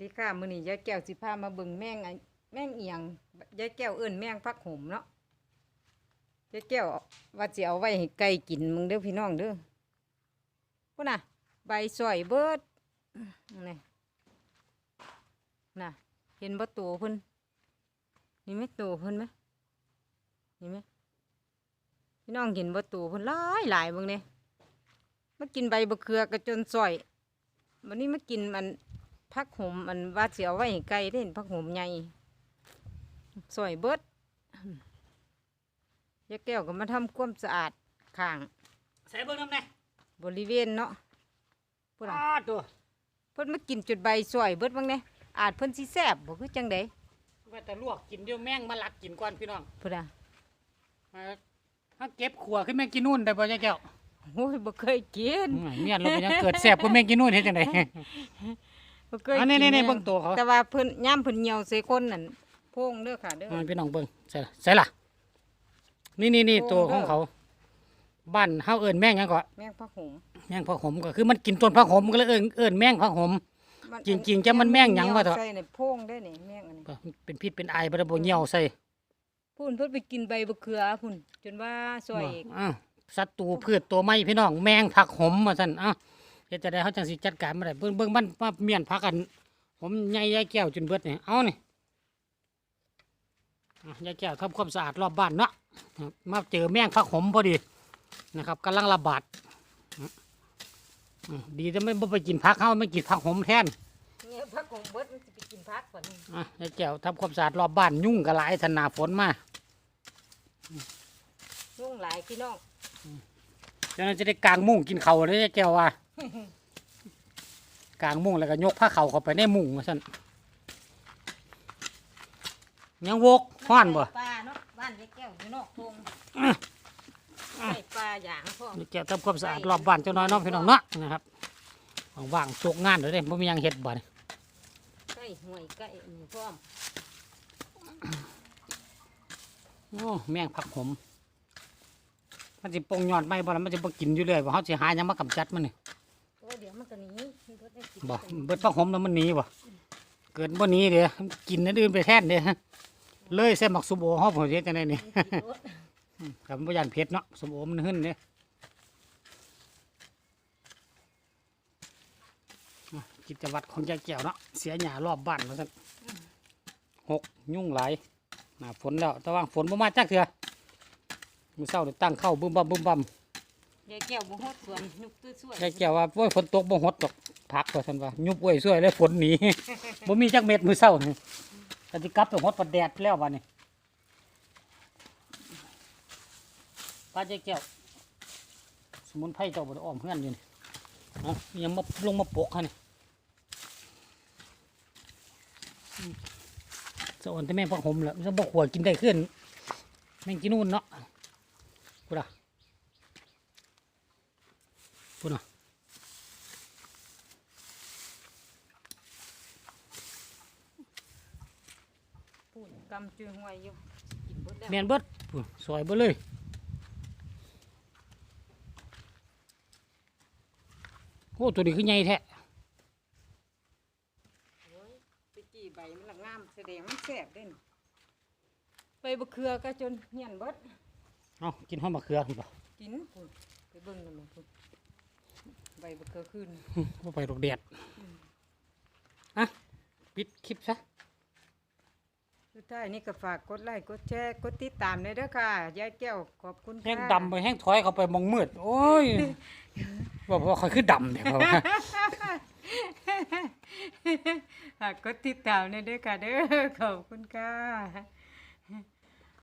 ดีค่ะมื้อนี้ยายแก้วสิพามาเบิ่งแมงอันแมงเอียงยายแก้วเอิ้นแมงพักหมเนาะยายแก้วว่าสิเอาไว้ให้ไก่กินมึงเด้อพี่น้องเด้อพุ่นน่ะ ใบสอยเบิดนี่น่ะ เห็นบ่ตัวเพิ่นนี่ไหมตัวเพิ่นไหมนี่ไหมพี่น้องเห็นบ่ตัวเพิ่นหลายหลายเบิ่งเนี่ยมากินใบบักเขือกระจนสอยวันนี้มากินมัน พักหมมันว่าเสียวไว้ให้ไก่ได้เห็นพักหมใหญ่สวยเบิดยายแก้วก็มาทำความสะอาดข้าง ใส่เบิ่งน้ำแน่บริเวณเนาะพูดอ้าอะตัวเพิ่นมากินจุดใบสวยเบิดบ้างเนี่ยอาจเพิ่นสิแซ่บบ่คือจังไดว่าแต่ลวกกินเดี๋ยวแม่งมาลักกินก่อนพี่น้องพูดอะมาถ้าเก็บขัวขึ้นแม่งกินนู่นได้บ่ยายแก้วโอ้ยบ่เคยกินอืมเมียนเราเป็นหยังเกิดแซ่บก็แม่งกินนู่นเฮ็ดจังได๋ บ่เคยอันกินี้ๆๆแม่เบิ่งตัวเขา แต่ว่าเพิ่นย่ามเพิ่นเหี่ยวใส่คนนั่นโพงเด้อค่ะเด้อพี่น้องเบิ่งใส่ล่ะใส่ล่ะนี่นี่นี่โอ้ตัวของเด้อ เขา บ้านเฮาเอิ้นแม่งหยังก็แมงพักหมแม่งผักหอมก็คือมันกินต้นผักหอมก็เลยเอิ้นเอิ้นแม่งผักหอมมันจริงๆจะมันแม่งหยังวะเถอะ ใส่ในโพงได้นี่แมงอันนี้ก็เป็นพิษเป็นไอบ่ได้บ่เหี่ยวใส่พุ่นเพิ่นไปกินใบบักเขือพุ่นจนว่าสวยอีกอ้าวศัตรูพืชตัวไม้พี่น้องแมงผักหอมว่าซั่นอ้าว เฮ็ดจะได้เฮาจังสิจัดการบ่ได้เบิ่งเบิ่งมันมาเมียนผักกัน ผมใหญ่ยายแก้วจนเบิดนี่เอานี่อะยายแก้วทำความสะอาดรอบบ้านเนาะครับมาเจอแมงผักหอมพอดีนะครับกำลังระบาดอืมดีจะไม่บ่ไปกินผักเฮาไม่กินผักหอมแทนเนี่ยพักของเบิดมันสิไปกินพักก่อนนี่อะยายแก้วทำความสะอาดรอบบ้านยุ่งก็หลายถนาฝนมายุ่งหลายพี่น้องเจ้านั้นจะได้กางมุ้งกินเขาวเลยยายแก้วว่า กางมุ้งแล้วก็ยกผ้าเขาวเข้าไปในมุ้งว่าซั่นยังวกห้อนบ่ปลาเนาะบ้านยายแก้วอยู่นอกทงใส่ปลาอย่างพ่อ ยายแก้วทำความสะอาดรอบบ้านเจ้าน้อยเน้องพี่น้องเนาะนะครับว่างๆโศกงานเดี๋ยวเด้บ่มีหยังเฮ็ดบ่นี่ใส่ห่วยไก่นี่พร้อมโอ้แมงผักหอมมันสิปงยอดไหมบ่ล่ะมันจะบ่กินอยู่เรื่อยบ่เฮาสิหาหยังมากำจัดมันนี่โอ้เดี๋ยว มันก็หนี้มันก็ได้กินบ่เบิดผักหอมแล้วมันหนีบ่เกิดบ่หนีเด้มันกินอันอื่นไปแทนเด้เลยใส่หมักสุโบเฮาบ่เฮ็ดจังได๋นี่ครับบ่ย่านเผ็ดเนาะสมโอมันหึ้นเด้อะกิจวัตรของยายแก้วเนาะเสียหญ้ารอบบ้านว่าซั่นหกยุ่งหลายหน้าฝนแล้วแต่ว่าฝนบ่มาจักเทื่อมื้อเช้านี่ตั้งเข้าบึ้มบั่มบึ้มบั่ม ยายแก้วบ่ฮอดสวนยุกตื้อสวยยายแก้วว่าโอ้ยฝนตกบ่ฮดดอกพักว่าซั่นว่ายุบไว้ช่วยแล้วฝนหนี บ่มีจักเม็ดมื้อเช้านี่ก็สิกลับไปฮดประแดดแล้วบัดนี้ป้ายายแก้วสมุนไพรเจ้าบ่ได้อ้อมเพื่อนอยู่นี่เนาะยังมาลงมาปกฮะนี่สะอ่อนแต่แม่พักหมแหละมันจะบ่ขวดกินได้ขึ้นแม่งกินนู่นเนาะพูดอะ พูดอะพูดกำจือห่วยอยู่กินเบิดแล้วแม่นเบิดพูดซอยเบิดเลยโอ้ตัวนี้คือใหญ่แท้โอ้ยตะกี้ใบมันละงามแสดงมันแซ่บเด้นไปบักเขือก็จนเหียนเบิดเอากินหอมมะเขือพุ่นป่ะกินพุ่นไปเบิ่งนั่นมันพุ่น ใบบักเขือขึ้นบ่ไปดอกแดดอะปิดคลิปซะสุดท้ายนี่ก็ฝากกดไลค์กดแชร์กดติดตามด้วยเด้อค่ะยายแก้วขอบคุณค่ะแห้งดำไปแห้งถอยเข้าไปมองมืด โอ้ยว่าเพราะเขาคือดำเนี่ยเพราะว่าฝากกดติดตามด้วยเด้อค่ะเด้อขอบคุณค่ะ